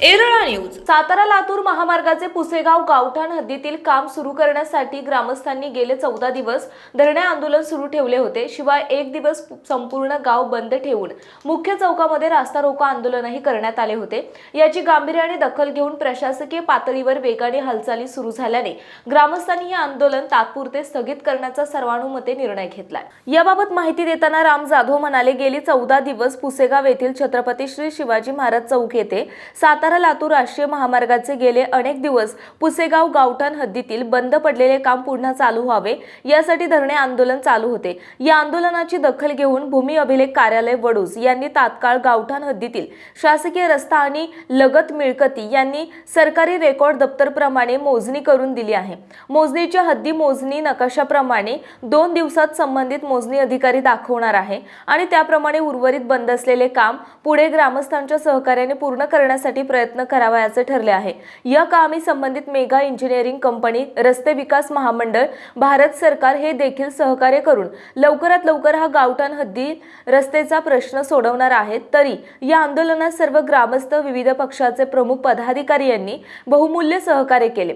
Erala news. Satara Latur महामार्गाचे पुसेगाव गावठाण हद्दीतील काम सुरू करण्यासाठी ग्रामस्थांनी गेले चौदा दिवस धरणे आंदोलन सुरू ठेवले होते. शिवाय एक दिवस संपूर्ण गाव बंद ठेवून मुख्य चौकामध्ये रास्ता रोको आंदोलनही करण्यात आले होते. याची गांभीर्याने दखल घेऊन प्रशासकीय पातळीवर वेगाने हालचाली सुरू झाल्याने ग्रामस्थांनी हे आंदोलन तात्पुरते स्थगित करण्याचा सर्वानुमते निर्णय घेतलाय. याबाबत माहिती देताना राम जाधव म्हणाले गेली चौदा दिवस पुसेगाव येथील छत्रपती श्री शिवाजी महाराज चौक येथे सातारा लातूर राष्ट्रीय महामार्गाचे गेले अनेक दिवस पुसेगाव गावठाण हद्दीतील बंद पडलेले काम पुन्हा चालू व्हावे यासाठी धरणे आंदोलन चालू होते. या आंदोलनाची दखल घेऊन भूमी अभिलेख कार्यालय वडूस यांनी तात्काळ गावठाण हद्दीतील शासकीय रस्ता आणि लगत मिळकती यांनी सरकारी रेकॉर्ड दप्तरप्रमाणे मोजणी करून दिली आहे. मोजणीच्या हद्दी मोजणी नकाशाप्रमाणे दोन दिवसात संबंधित मोजणी अधिकारी दाखवणार आहे आणि त्याप्रमाणे उर्वरित बंद असलेले काम पुढे ग्रामस्थांच्या सहकार्याने पूर्ण करण्यासाठी प्रयत्न करावयाचे ठरले आहे. या कामी संबंधित मेगा इंजिनिअरिंग कंपनी रस्ते विकास महामंडळ भारत सरकार हे देखील सहकार्य करून लवकरात लवकर हा गावठाण हद्दी रस्त्याचा प्रश्न सोडवणार आहेत. तरी या आंदोलनात सर्व ग्रामस्थ विविध पक्षाचे प्रमुख पदाधिकारी यांनी बहुमूल्य सहकार्य केले.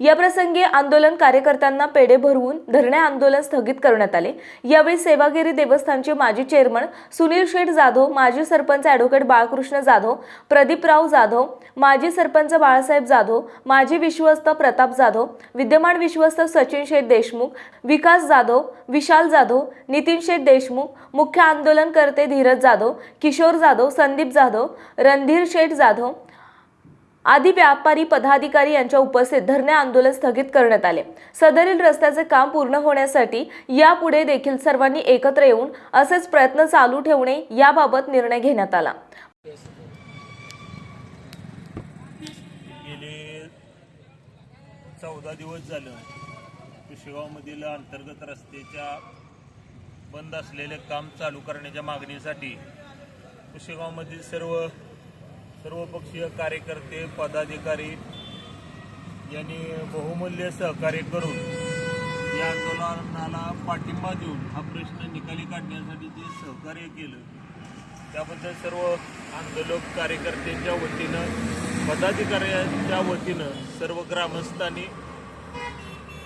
या प्रसंगी आंदोलन कार्यकर्त्यांना पेढे भरवून धरणे आंदोलन स्थगित करण्यात आले. यावेळी सेवागिरी देवस्थानचे माजी चेअरमन सुनील शेठ जाधव माजी सरपंच ॲडव्होकेट बाळकृष्ण जाधव प्रदीपराव जाधव माजी सरपंच बाळासाहेब जाधव माजी विश्वस्त प्रताप जाधव विद्यमान विश्वस्त सचिन शेठ देशमुख विकास जाधव विशाल जाधव नितीन शेठ देशमुख मुख्य आंदोलनकर्ते धीरज जाधव किशोर जाधव संदीप जाधव रणधीर शेठ जाधव आदी व्यापारी पदाधिकारी यांच्या उपस्थित धरणे आंदोलन स्थगित करण्यात आले. सदरील रस्त्याचे काम पूर्ण होण्यासाठी यापुढे देखील सर्वांनी एकत्र येऊन असेच प्रयत्न चालू ठेवणे याबाबत निर्णय घेण्यात आला गेले चौदा दिवस झालं कुशेगावमधील अंतर्गत रस्त्याच्या बंद असलेले काम चालू करण्याच्या मागणीसाठी कुशेगावमधील सर्व सर्वपक्षीय कार्यकर्ते पदाधिकारी यांनी बहुमूल्य सहकार्य करून या आंदोलनाला पाठिंबा देऊन हा प्रश्न निकाली काढण्यासाठी जे सहकार्य केलं त्याबद्दल सर्व आंदोलक कार्यकर्त्यांच्या वतीनं पदाधिकाऱ्यांच्या वतीनं सर्व ग्रामस्थांनी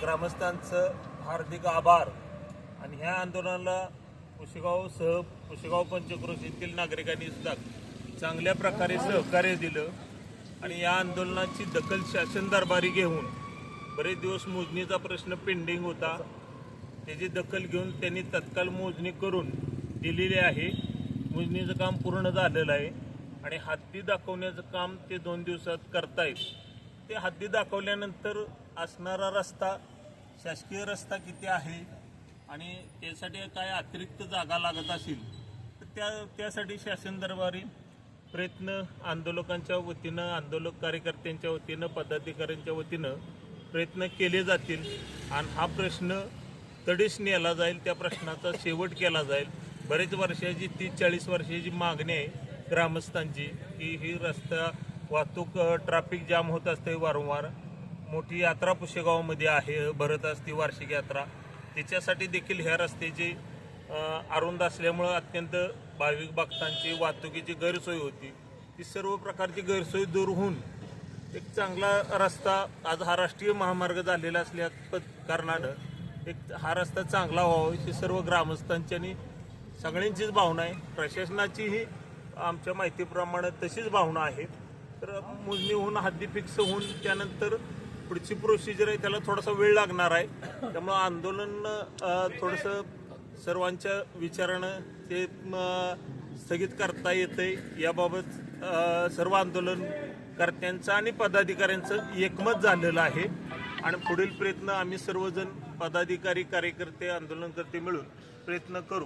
ग्रामस्थांचं हार्दिक आभार. आणि ह्या आंदोलनाला पुशेगाव सह पुशेगाव पंचक्रोशीतील नागरिकांनी सुद्धा चांगल्या प्रकारे सहकार्य दिलं. आणि या आंदोलनाची दखल शासन दरबारी घेऊन बरेच दिवस मोजणीचा प्रश्न पेंडिंग होता. त्याची दखल घेऊन त्यांनी तत्काळ मोजणी करून दिलेली आहे. मोजणीचं काम पूर्ण झालेलं आहे आणि हद्दी दाखवण्याचं काम ते दोन दिवसात करतायत. ते हद्दी दाखवल्यानंतर असणारा रस्ता शासकीय रस्ता किती आहे आणि त्यासाठी काय अतिरिक्त जागा लागत असेल तर त्या त्यासाठी शासन दरबारी प्रयत्न आंदोलकांच्या वतीनं आंदोलक कार्यकर्त्यांच्या वतीनं पदाधिकाऱ्यांच्या वतीनं प्रयत्न केले जातील. आणि हा प्रश्न तडीस नेला जाईल त्या प्रश्नाचा शेवट केला जाईल. बरेच वर्षाची तीस चाळीस वर्षाची मागणी आहे ग्रामस्थांची की ही रस्ता वाहतूक ट्रॅफिक जाम होत असते वारंवार. मोठी यात्रा पुशेगावमध्ये आहे भरत असते वार्षिक यात्रा. त्याच्यासाठी देखील ह्या रस्त्याची अरुंद असल्यामुळं अत्यंत भाविक भक्तांची वाहतुकीची गैरसोय होती. ती सर्व प्रकारची गैरसोय दूर होऊन एक चांगला रस्ता आज हा राष्ट्रीय महामार्ग झालेला असल्या कारणानं एक हा रस्ता चांगला व्हावा ही सर्व ग्रामस्थांची आणि सगळ्यांचीच भावना आहे. प्रशासनाचीही आमच्या माहितीप्रमाणे तशीच भावना आहे तर मोजणी होऊन हद्दी फिक्स होऊन त्यानंतर पुढची प्रोसिजर आहे त्याला थोडासा वेळ लागणार आहे. त्यामुळं आंदोलन थोडंसं सर्वांच्या विचारानं ते स्थगित करता येते याबाबत सर्व आंदोलनकर्त्यांचं आणि पदाधिकाऱ्यांचं एकमत झालेलं आहे. आणि पुढील प्रयत्न आम्ही सर्वजण पदाधिकारी कार्यकर्ते आंदोलनकर्ते मिळून प्रयत्न करू.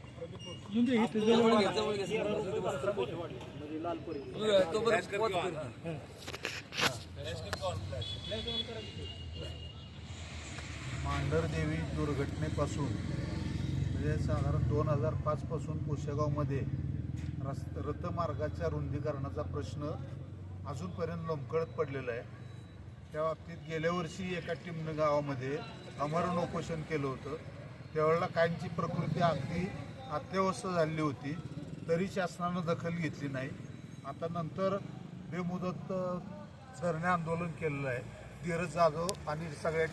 मांढरदेवी दुर्घटनेपासून म्हणजे साधारण दोन हजार पाचपासून कोशेगावमध्ये रस्त रथमार्गाच्या रुंदीकरणाचा प्रश्न अजूनपर्यंत लोंबकळत पडलेला आहे. त्या बाबतीत गेल्या वर्षी एका टीमनं गावामध्ये अमरण उपोषण केलं होतं. त्यावेळेला कायमची प्रकृती अगदी अत्यवस्थ झालेली होती तरी शासनानं दखल घेतली नाही. आता नंतर बेमुदत धरणे आंदोलन केलेलं आहे. धीरज जाधव आणि सगळ्या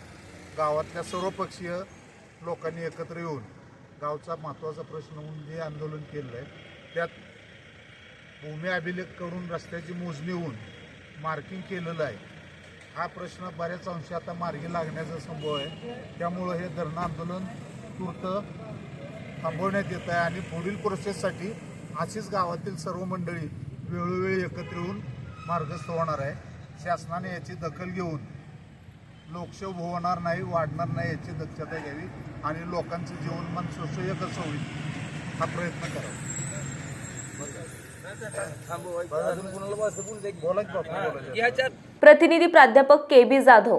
गावातल्या सर्वपक्षीय लोकांनी एकत्र येऊन गावचा महत्त्वाचा प्रश्न म्हणून जे आंदोलन केलेलं आहे त्यात भूमी अभिलेखकडून रस्त्याची मोजणी होऊन मार्किंग केलेलं आहे. हा प्रश्न बऱ्याच अंशी आता मार्गी लागण्याचा संभव आहे. त्यामुळं हे धरणं आंदोलन तूर्त थांबवण्यात येत आहे आणि पुढील प्रोसेससाठी अशीच गावातील सर्व मंडळी वेळोवेळी एकत्र येऊन मार्गस्थ होणार आहे. शासनाने याची दखल घेऊन लोकशाही होणार नाही वाढणार नाही याची दक्षता घ्यावी आणि लोकांचं जीवनमान सुसह्य कसं होईल हा प्रयत्न करावा. प्रतिनिधी प्राध्यापक के बी जाधव.